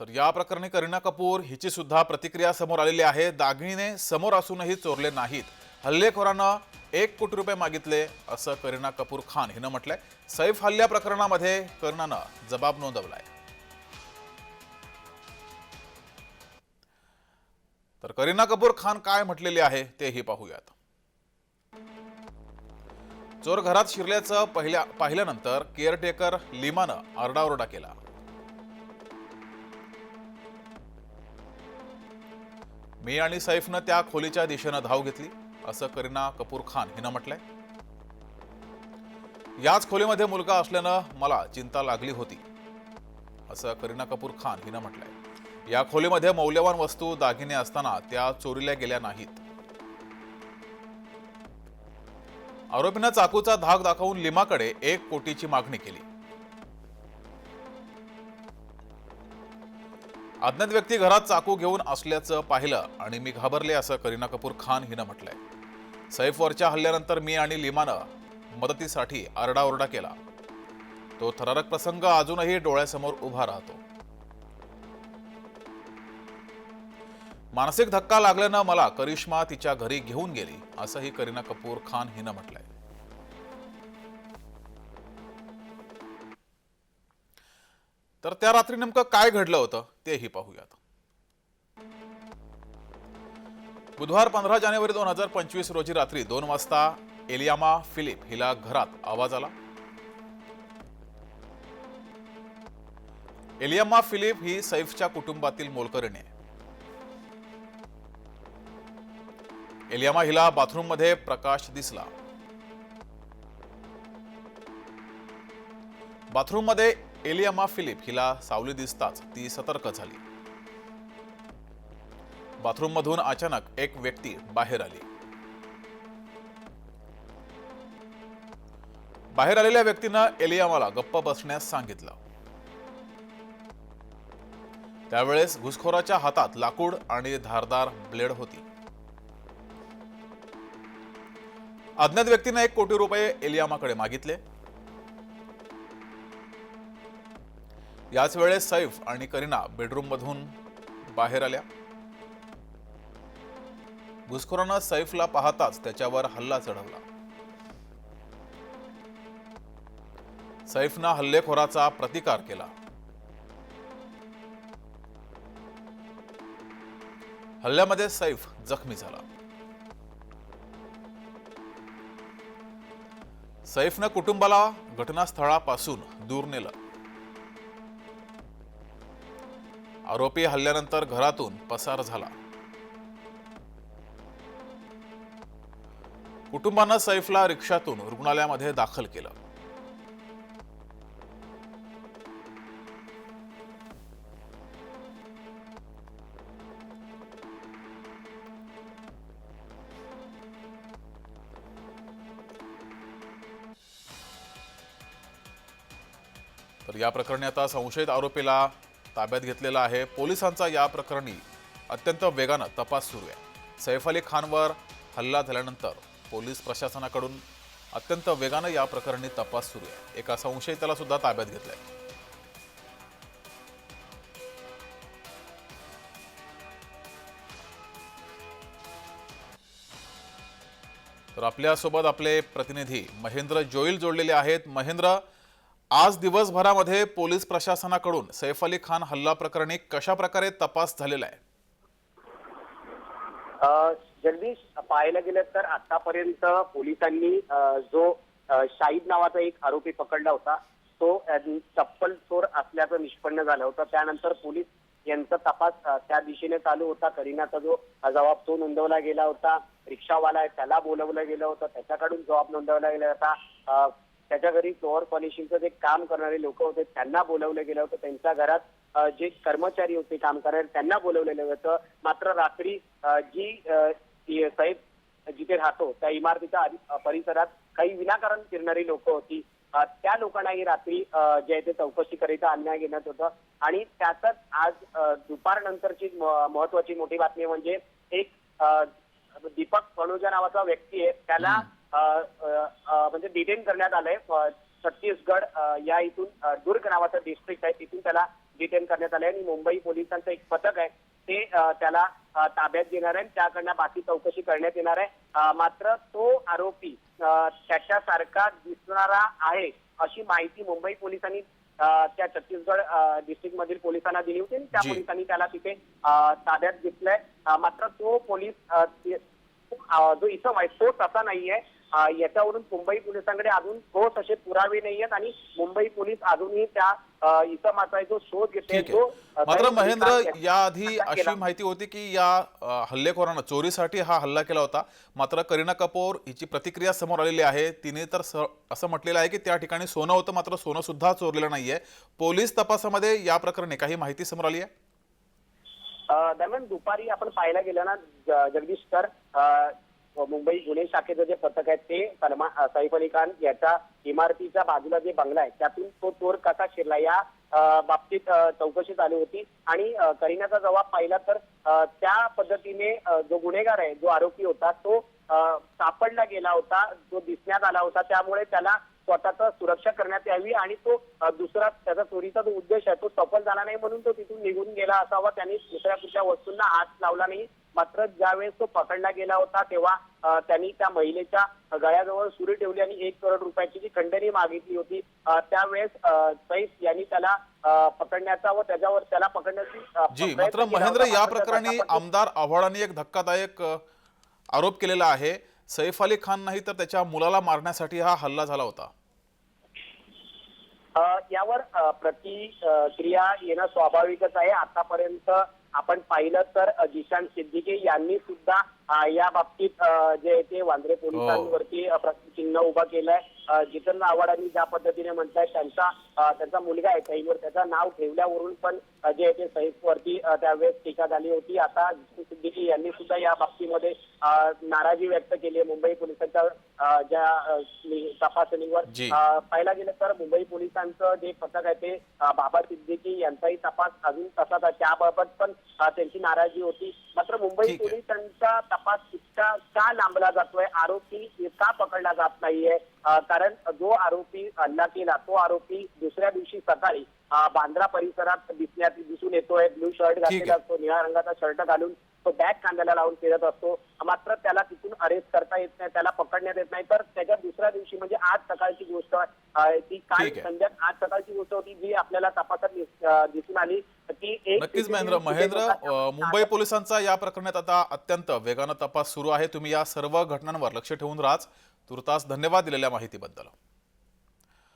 तर या प्रकरणी करीना कपूर हिची सुद्धा प्रतिक्रिया समोर आलेली आहे. दागिने समोर असूनही चोरले नाहीत. हल्लेखोरानं एक कोटी रुपये मागितले असं करीना कपूर खान हिनं म्हटलंय. सैफ हल्ल्या प्रकरणामध्ये करीनानं जबाब नोंदवलाय. तर करीना कपूर खान काय म्हटलेली आहे तेही पाहूयात. चोर घरात शिरल्याचं पहिल्या पाहिल्यानंतर केअरटेकर लिमानं आरडाओरडा केला. मी आणि सैफनं त्या खोलीच्या दिशेनं धाव घेतली. असं करीना कपूर खान हिनं म्हटलंय. याच खोलीमध्ये मुलगा असल्यानं मला चिंता लागली होती. असं करीना कपूर खान हिनं म्हटलंय. या खोलीमध्ये मौल्यवान वस्तू दागिने असताना त्या चोरील्या गेल्या नाहीत. आरोपीनं चाकूचा धाक दाखवून लिमाकडे एक कोटीची मागणी केली. अज्ञात व्यक्ती घरात चाकू घेऊन असल्याचं पाहिलं आणि मी घाबरले असं करीना कपूर खान हिनं म्हटलंय. सैफवरच्या हल्ल्यानंतर मी आणि लिमानं मदतीसाठी आरडाओरडा केला. तो थरारक प्रसंग अजूनही डोळ्यासमोर उभा राहतो. मानसिक धक्का लागल्यानं मला करिश्मा तिच्या घरी घेऊन गेली असंही करीना कपूर खान हिनं म्हटलंय. तर त्या रात्री नेमकं काय घडलं होतं तेही पाहूयात. बुधवार पंधरा जानेवारी दोन हजार पंचवीस रोजी रात्री दोन वाजता एलियामा फिलिप हिला घरात आवाज आला. एलियामा फिलिप ही सैफच्या कुटुंबातील मोलकरणी आहे. एलियामा हिला बाथरूममध्ये प्रकाश दिसला. बाथरूममध्ये एलियामा फिलिप हिला सावली दिसताच ती सतर्क झाली. बाथरूम मधून अचानक एक व्यक्ती बाहेर आली. बाहेर आलेल्या व्यक्तीनं एलियामाला गप्प बसण्यास सांगितलं. त्यावेळेस घुसखोराच्या हातात लाकूड आणि धारदार ब्लेड होती. अज्ञात व्यक्तीने एक कोटी रुपये एलियामाकडे मागितले. याच वेळेस सैफ आणि करीना बेडरूम मधून बाहेर आल्या. घुसखोरानं सैफला पाहताच त्याच्यावर हल्ला चढवला. सैफनं हल्लेखोराचा प्रतिकार केला. हल्ल्यामध्ये सैफ जखमी झाला. सैफनं कुटुंबाला घटनास्थळापासून दूर नेलं. आरोपी हल्ल्यानंतर घरातून पसार झाला. कुटुंबानं सैफला रिक्षातून रुग्णालयामध्ये दाखल केलं. तर या प्रकरणी आता संशयित आरोपीला ताब्यात घेतलेला आहे. पोलिसांचा या प्रकरणी अत्यंत वेगानं तपास सुरू आहे. सैफ अली खानवर हल्ला झाल्यानंतर पोलीस प्रशासनाकडून अत्यंत वेगानं या प्रकरणी तपास सुरू आहे. एका संशयिताला सुद्धा ताब्यात घेतलंय. तर आपल्यासोबत आपले प्रतिनिधी महेंद्र जोईल जोडलेले आहेत. महेंद्र आज दिवसभरामध्ये पोलीस प्रशासनाकडून सैफ अली खान हल्ला प्रकरणी कशा प्रकारे तपास झालेला आहे? अ, जगदीश पाहायला गेलं तर आतापर्यंत पोलिसांनी अ, जो अ, शाहीद नावाचा एक आरोपी पकडला होता तो अ, चप्पल चोर असल्याचं निष्पन्न झालं होतं. त्यानंतर पोलीस यांचा तपास अ, त्या दिशेने चालू होता. करीनाचा जो जबाब तो नोंदवला गेला होता. रिक्षावाला आहे त्याला बोलवलं गेलं होतं. त्याच्याकडून जबाब नोंदवला गेला होता. अ, त्याच्या घरी फ्लोअर पॉलिशिंगचं जे काम करणारे लोक होते त्यांना बोलवलं गेलं होतं. त्यांच्या घरात जे कर्मचारी होते काम करणारे त्यांना बोलवलेलं होतं. मात्र रात्री जी साहेब जिथे राहतो त्या इमारतीच्या परिसरात काही विनाकारण फिरणारी लोक होती. त्या लोकांनाही रात्री जे आहे ते चौकशी करिता आणण्यात घेण्यात होतं. आणि त्यातच आज दुपारनंतरची महत्वाची मोठी बातमी म्हणजे एक दीपक पणुजा नावाचा व्यक्ती आहे. त्याला म्हणजे डिटेन करण्यात आलंय. छत्तीसगड या इथून दुर्ग नावाचं डिस्ट्रिक्ट आहे. तिथून त्याला डिटेन करण्यात आले आणि मुंबई पोलिसांचं एक पथक आहे. ते त्याला ताब्यात घेणार आहे त्याकडनं बाकी चौकशी करण्यात येणार आहे. मात्र तो आरोपी त्याच्यासारखा दिसणारा आहे अशी माहिती मुंबई पोलिसांनी त्या छत्तीसगड डिस्ट्रिक्ट मधील पोलिसांना दिली होती आणि त्या. पोलिसांनी त्याला तिथे ताब्यात घेतलंय. मात्र तो पोलीस जो इसम आहे तो तसा नाहीये. याच्यावरून मुंबई पोलिसांकडे अजून ठोस असे पुरावे नाही आहेत आणि मुंबई पोलीस अजूनही त्या इसमाचा जो शोध घेते अ, मात्र महेंद्र याआधी अशी. माहिती होती की या हल्लेखोरानं चोरीसाठी हा हल्ला केला होता. मात्र करीना कपूर हिची प्रतिक्रिया समोर आलेली आहे. तिने तर असं म्हटलेलं आहे की त्या ठिकाणी सोनं होतं मात्र सोनं सुद्धा चोरलेलं नाहीये. पोलीस तपासामध्ये या प्रकरणी काही माहिती समोर आली आहे? दरम्यान दुपारी आपण पाहायला गेलं ना जगदीश सर मुंबई गुन्हे शाखेचं जे पथक आहे ते सलमान सैफ अली खान याच्या इमारतीच्या बाजूला जे बंगला आहे त्यातून तो चोर कसा शिरला या बाबतीत चौकशी चालू होती. आणि करीनाचा जबाब पाहिला तर त्या पद्धतीने जो गुन्हेगार आहे जो आरोपी होता तो सापडला गेला होता जो दिसण्यात आला होता. त्यामुळे त्याला स्वतःचा सुरक्षा करण्यात यावी आणि तो दुसरा त्याचा चोरीचा जो उद्देश आहे तो सफल झाला नाही म्हणून तो तिथून निघून गेला असावा. त्यांनी दुसऱ्या कुठल्या वस्तूंना हात लावला नाही. मात्र ज्यावेळेस तो पकडला गेला होता तेव्हा त्यांनी त्या महिलेच्या गळ्याजवळ सुरी ठेवली आणि एक करोड रुपयाची जी खंडणी मागितली होती त्यावेळेस सैफ यांनी त्याला पकडण्याचा व त्याच्यावर त्याला पकडण्याची जी मात्र महेंद्र. या प्रकरणी आमदार आव्हाडांनी एक धक्कादायक आरोप केलेला आहे. सैफ अली खान नाही तर त्याच्या मुलाला मारण्यासाठी हा हल्ला झाला होता. यावर प्रतिक्रिया येणं स्वाभाविकच आहे. आतापर्यंत आपण पाहिलं तर जिशान सिद्दीकी यांनी सुद्धा या बाबतीत जे आहे ते वांद्रे पोलिसांवरती अ, प्रश्नचिन्ह उभा केलंय. जितेंद्र आव्हाडांनी ज्या पद्धतीने म्हटलंय त्यांचा त्यांचा मुलगा आहे सैफवर त्याचं नाव ठेवल्यावरून पण जे आहे ते सैफवरती अ, त्यावेळेस टीका झाली होती. आता सिद्दीकी यांनी सुद्धा या बाबतीमध्ये नाराजी व्यक्त केली आहे. मुंबई पोलिसांच्या ज्या तपासणीवर पाहायला गेलं तर मुंबई पोलिसांचं जे पथक आहे ते बाबा सिद्दीकी यांचाही तपास अजून तसाच आहे. त्याबाबत पण त्यांची नाराजी होती. मात्र मुंबई. पोलिसांचा तपास इतका का लांबला जातोय. आरोपी का पकडला जात नाहीये. कारण जो आरोपी हल्ला केला तो आरोपी दुसऱ्या दिवशी सकाळी बांद्रा परिसरात दिसण्यात दिसून येतोय. ब्लू शर्ट घातलेला. असतो निळ्या रंगाचा शर्ट घालून तो बॅग कांद्याला लावून फिरत असतो. मात्र त्याला तिथून अरेस्ट करता येत नाही त्याला पकडण्यात येत नाही. तर त्याच्या दुसऱ्या दिवशी म्हणजे आज सकाळची गोष्ट ती काल आहे. संध्या आज सकाळची गोष्ट होती जी आपल्याला तपासात दिसून आली. नक्कीच महेंद्र महेंद्र मुंबई पोलिसांचा या प्रकरणात आता अत्यंत वेगानं तपास सुरू आहे. तुम्ही या सर्व घटनांवर लक्ष ठेवून राहा तुर्तास धन्यवाद दिलेल्या माहितीबद्दल.